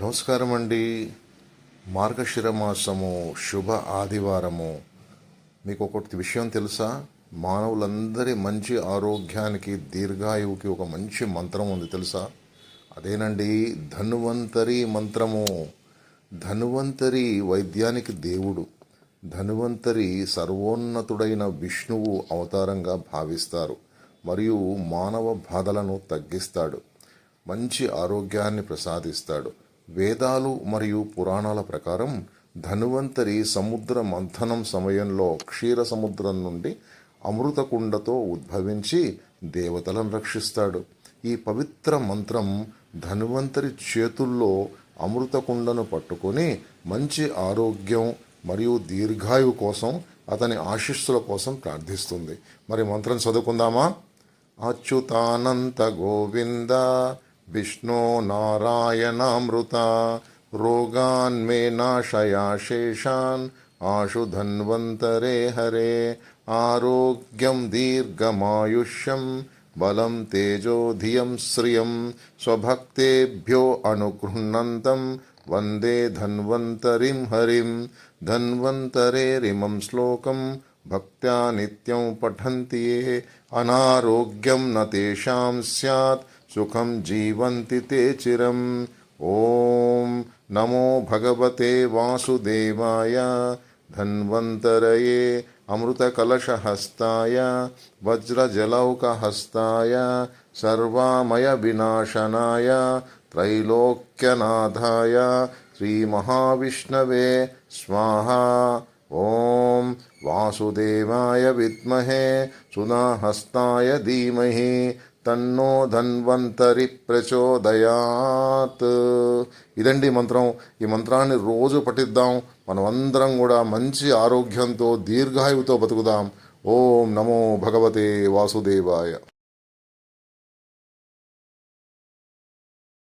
నమస్కారం అండి మార్గశిర మాసము శుభ ఆదివారము. మీకు ఒకటి విషయం తెలుసా? మానవులందరి మంచి ఆరోగ్యానికి దీర్ఘాయువుకి ఒక మంచి మంత్రం ఉంది తెలుసా? అదేనండి ధనువంతరి మంత్రము. ధనువంతరి వైద్యానికి దేవుడు. ధనువంతరి సర్వోన్నతుడైన విష్ణువు అవతారంగా భావిస్తారు. మరియు మానవ బాధలను తగ్గిస్తాడు. మంచి ఆరోగ్యాన్ని ప్రసాదిస్తాడు. వేదాలు మరియు పురాణాల ప్రకారం ధనువంతరి సముద్ర మంథనం సమయంలో క్షీర సముద్రం నుండి అమృతకుండతో ఉద్భవించి దేవతలను రక్షిస్తాడు. ఈ పవిత్ర మంత్రం ధనువంతరి చేతుల్లో అమృతకుండను పట్టుకొని మంచి ఆరోగ్యం మరియు దీర్ఘాయువు కోసం అతని ఆశీస్సుల కోసం ప్రార్థిస్తుంది. మరి మంత్రం చదువుకుందామా? అచ్యుతానంత గోవింద विष्णो नारायणामृता, रोगान् मे नाशयाशेषान् आशु धन्वन्तरे हरे, आरोग्यं दीर्घमायुष्यं, बलं तेजो धियं श्रियं, स्वभक्तेभ्यो अनुगृह्णन्तं, वंदे धन्वन्तरिं हरिं धन्वन्तरेरिमं श्लोकं, भक्त्या नित्यं पठन्ति ये, अनारोग्यं न तेषां स्यात् सुखम जीवन्ति ते चिरम् ॐ नमो भगवते वासुदेवाय, धन्वन्तरये अमृतकलशहस्ताय, वज्रजलौकहस्ताय, सर्वामयविनाशनाय, त्रैलोक्यनाथाय, श्रीमहाविष्णवे स्वाहा। ॐ वासुदेवाय विद्महे, सुनाहस्ताय धीमहि। తన్నో ధన్వంతరి ప్రచోదయాత్. ఇదండి మంత్రం. ఈ మంత్రాన్ని రోజు పఠిద్దాం. మనమందరం కూడా మంచి ఆరోగ్యంతో దీర్ఘాయువుతో బతుకుదాం. ఓం నమో భగవతే వాసుదేవాయ.